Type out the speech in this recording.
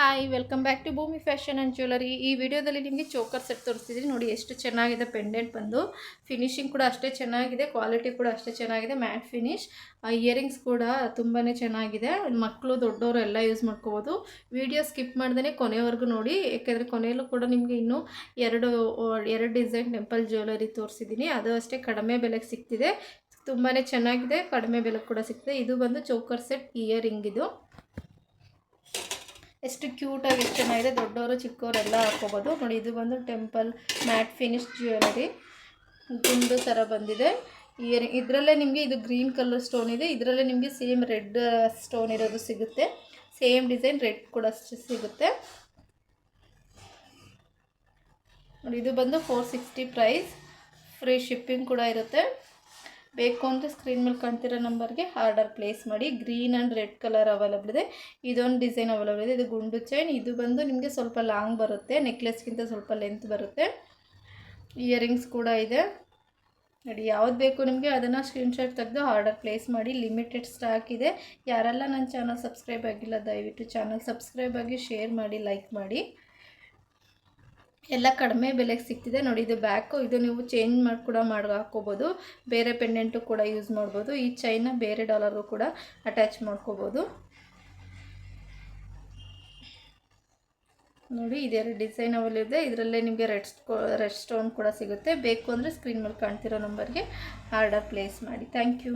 Hi welcome back to Bhoomi fashion and jewellery ಈ ವಿಡಿಯೋದಲ್ಲಿ ನಿಮಗೆ ಚೋಕರ್ ಸೆಟ್ ತೋರಿಸ್ತಿದ್ದೀನಿ. ನೋಡಿ ಎಷ್ಟು ಚೆನ್ನಾಗಿದೆ ಪೆಂಡೆಂಟ್ ಬಂದು. ಫಿನಿಶಿಂಗ್ ಕೂಡ ಅಷ್ಟೇ ಚೆನ್ನಾಗಿದೆ. ಕ್ವಾಲಿಟಿ ಕೂಡ ಅಷ್ಟೇ ಚೆನ್ನಾಗಿದೆ. ಮ್ಯಾಟ್ ಫಿನಿಶ್ ಇಯರಿಂಗ್ಸ್ ಕೂಡ ತುಂಬಾ ಚೆನ್ನಾಗಿದೆ. ಮಕ್ಕಳು ದೊಡ್ಡವರು ಎಲ್ಲ ಯೂಸ್ ಮಾಡ್ಕೋಬೋದು. ವಿಡಿಯೋ ಸ್ಕಿಪ್ ಮಾಡ್ದೇ ಕೊನೆವರೆಗೂ ನೋಡಿ. ಏಕೆಂದರೆ ಕೊನೆಯಲ್ಲೂ ಕೂಡ ನಿಮಗೆ ಇನ್ನೂ ಎರಡು ಎರಡು ಡಿಸೈನ್ ಟೆಂಪಲ್ ಜ್ಯುವೆಲರಿ ತೋರಿಸಿದ್ದೀನಿ. ಅದು ಅಷ್ಟೇ ಕಡಿಮೆ ಬೆಲೆಗೆ ಸಿಗ್ತಿದೆ. ತುಂಬಾ ಚೆನ್ನಾಗಿದೆ. ಕಡಿಮೆ ಬೆಲೆಗೆ ಕೂಡ ಸಿಗ್ತದೆ. ಇದು ಬಂದು ಚೋಕರ್ ಸೆಟ್ ಇಯರಿಂಗ್ ಇದು. ಎಷ್ಟು ಕ್ಯೂಟಾಗಿ ಎಷ್ಟು ಚೆನ್ನಾಗಿದೆ, ದೊಡ್ಡವರು ಚಿಕ್ಕವರೆಲ್ಲ ಹಾಕೋಬೋದು ನೋಡಿ, ಇದು ಬಂದು ಟೆಂಪಲ್ ಮ್ಯಾಟ್ ಫಿನಿಶ್ ಜ್ಯುವೆಲರಿ ಗುಂಡು ಥರ ಬಂದಿದೆ. ಇಯರ್, ಇದರಲ್ಲೇ ನಿಮಗೆ ಇದು ಗ್ರೀನ್ ಕಲರ್ ಸ್ಟೋನ್ ಇದೆ. ಇದರಲ್ಲೇ ನಿಮಗೆ ಸೇಮ್ ರೆಡ್ ಸ್ಟೋನ್ ಇರೋದು ಸಿಗುತ್ತೆ. ಸೇಮ್ ಡಿಸೈನ್ ರೆಡ್ ಕೂಡ ಸಿಗುತ್ತೆ. ನೋಡಿ, ಇದು ಬಂದು four sixty price free shipping ಕೂಡ ಇರುತ್ತೆ. ಬೇಕು ಅಂದರೆ ಸ್ಕ್ರೀನ್ ಮೇಲೆ ಕಾಣ್ತಿರೋ ನಂಬರ್ಗೆ ಆರ್ಡರ್ ಪ್ಲೇಸ್ ಮಾಡಿ. Green and red colour available ಇದೆ. ಇದೊಂದು ಡಿಸೈನ್ ಅವೈಲಬಲ್ ಇದೆ. ಇದು ಗುಂಡು ಚೈನ್ ಇದು ಬಂದು ನಿಮಗೆ ಸ್ವಲ್ಪ ಲಾಂಗ್ ಬರುತ್ತೆ. ನೆಕ್ಲೆಸ್ಗಿಂತ ಸ್ವಲ್ಪ ಲೆಂತ್ ಬರುತ್ತೆ. ಇಯರಿಂಗ್ಸ್ ಕೂಡ ಇದೆ. ನೋಡಿ, ಯಾವ್ದು ಬೇಕು ನಿಮಗೆ ಅದನ್ನು ಸ್ಕ್ರೀನ್ಶಾಟ್ ತೆಗೆದು ಆರ್ಡರ್ ಪ್ಲೇಸ್ ಮಾಡಿ. ಲಿಮಿಟೆಡ್ ಸ್ಟಾಕ್ ಇದೆ. ಯಾರೆಲ್ಲ ನನ್ನ ಚಾನಲ್ ಸಬ್ಸ್ಕ್ರೈಬ್ ಆಗಿಲ್ಲ, ದಯವಿಟ್ಟು ಚಾನಲ್ ಸಬ್ಸ್ಕ್ರೈಬ್ ಆಗಿ ಶೇರ್ ಮಾಡಿ ಲೈಕ್ ಮಾಡಿ. ಎಲ್ಲ ಕಡಿಮೆ ಬೆಲೆಗೆ ಸಿಗ್ತಿದೆ. ನೋಡಿ, ಇದು ಬ್ಯಾಕು. ಇದು ನೀವು ಚೇಂಜ್ ಮಾಡಿ, ಕೂಡ ಮಾಡಿ ಹಾಕ್ಕೋಬೋದು. ಬೇರೆ ಪೆಂಡೆಂಟು ಕೂಡ ಯೂಸ್ ಮಾಡ್ಬೋದು. ಈ ಚೈನ ಬೇರೆ ಡಾಲರ್ಗೂ ಕೂಡ ಅಟ್ಯಾಚ್ ಮಾಡ್ಕೋಬೋದು. ನೋಡಿ, ಇದೆರಡು ಡಿಸೈನ್ ಅವಲ್ಲಿ ಇದೆ ಇದರಲ್ಲೇ ನಿಮಗೆ ರೆಡ್ ರೆಡ್ ಸ್ಟೋನ್ ಕೂಡ ಸಿಗುತ್ತೆ. ಬೇಕು ಅಂದರೆ ಸ್ಕ್ರೀನ್ ಮೇಲೆ ಕಾಣ್ತಿರೋ ನಂಬರ್ಗೆ ಆರ್ಡರ್ ಪ್ಲೇಸ್ ಮಾಡಿ. Thank you.